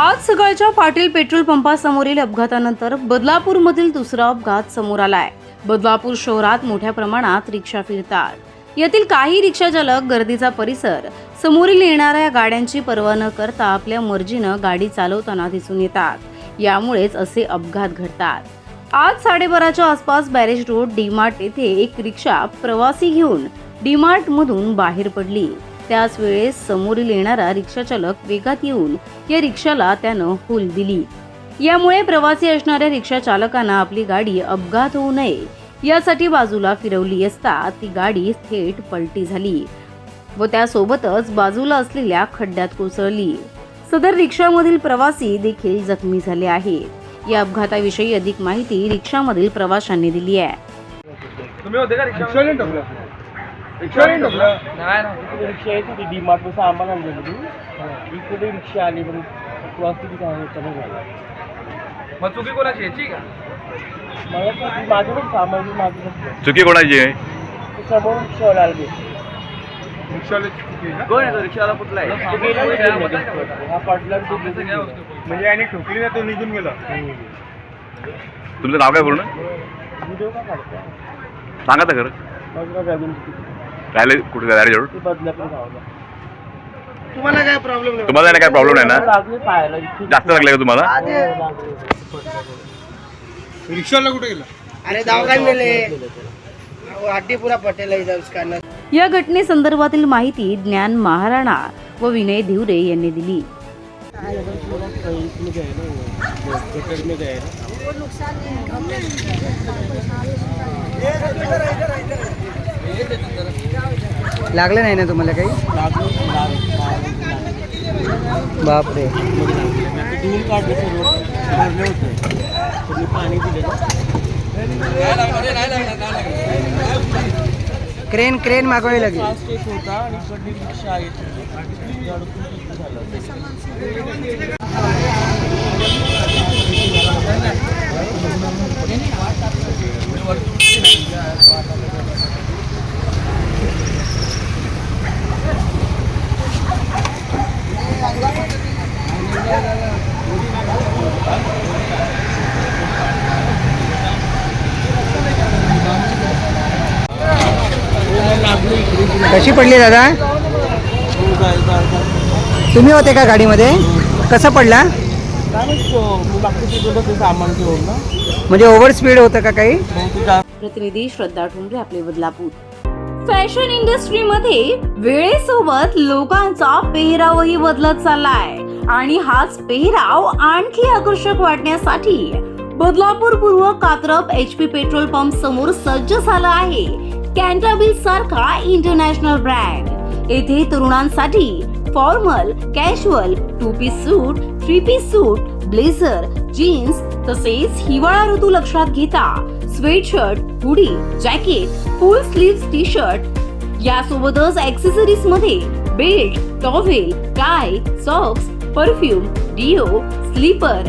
आज सकाळच्या पाटील पेट्रोल पंपासमोरील अपघातानंतर बदलापूरमधील दुसरा अपघात समोर आला आहे बदलापूर शहरात मोठ्या प्रमाणात रिक्षा फिरतात. यातील काही रिक्षाचालक गर्दीचा परिसर समोरील येणाऱ्या गाड्यांची पर्वा न करता आपल्या मर्जीनं गाडी चालवताना दिसून येतात. यामुळेच असे अपघात घडतात. आज साडेबाराच्या आसपास बॅरेज रोड डीमार्ट येथे एक रिक्षा प्रवासी घेऊन डीमार्टमधून बाहेर पडली. त्याच वेळेस समोरील येणारा रिक्षा चालक वेगात येऊन या रिक्षाला त्यानं हूल दिली. यामुळे प्रवासी असणाऱ्या रिक्षा चालकांना आपली गाडी अपघात होऊ नये. यासाठी बाजूला फिरवली असता ती गाडी थेट पलटी झाली व त्यासोबतच बाजूला असलेल्या खड्ड्यात कोसळली. सदर रिक्षामधील प्रवासी देखील जखमी झाले आहेत. या अपघाताविषयी अधिक माहिती रिक्षामधील प्रवाशांनी दिली आहे. नाही ना रिक्षा येत होती डी मार्ट सामान आणलं होती इकडे रिक्षा आली पण वाहतुकी काय कमी झाला मग चुकी कोणाची याची का मला तर माझं पण सामान बी माझं पण चुकी कोणाची आहे समोर रिक्षावाला आला? कोण आहे तो रिक्षाला कुठला तो गेला नाही आहे. हा पडला तो म्हणजे याने ठोकली ना तो निघून गेला तुमचं नाव काय पूर्ण व्हिडिओ का काढतो सांगा तर खरं रवींद्र राहिले कुठे बदलापूर गावाला. तुम्हाला काय प्रॉब्लेम तुम्हाला नाही काय प्रॉब्लेम नाही ना? लागले पाहायला इथे जास्त लागले का तुम्हाला. रिक्षाला कुठे गेला? अरे दवाखान्यात नेले हड्डीपुरा पटेल आहे जाऊस कारण या घटनेसंदर्भातील माहिती ज्ञान महाराणा व विनय धिवरे यांनी दिली इसमें गए ना जैकेट में गए ना लागलं नाही ना तुम्हाला काही? बापरे. क्रेन क्रेन मागवावी लागेल. होता आणि इकडली रिक्षा येत होती ते अडकून तिथे झालं कशी पडली दादा? तुम्ही होते का गाडीमध्ये? कसं पडला? म्हणजे ओव्हर स्पीड होतं का काही? प्रतिनिधी श्रद्धा ठोंबरे आपले बदलापूर. फॅशन इंडस्ट्रीमध्ये वेळेसोबत लोकांचा पेहरावही बदलत चाललाय. आणि हाच पेहराव आणखी आकर्षक वाटण्यासाठी बदलापूर पूर्व Katrap H P petrol pump समोर सज्ज झाला आहे. कॅन्टाबिल सारखा इंटरनॅशनल ब्रँड येथे तरुणांसाठी formal casual two piece suit three piece suit blazer jeans तसेच हिवाळा ऋतू लक्षात घेता. Sweatshirt hoodie jacket full sleeve T shirt यासोबतच ऍक्सेसरीजमध्ये belt towel tie socks perfume deo slipper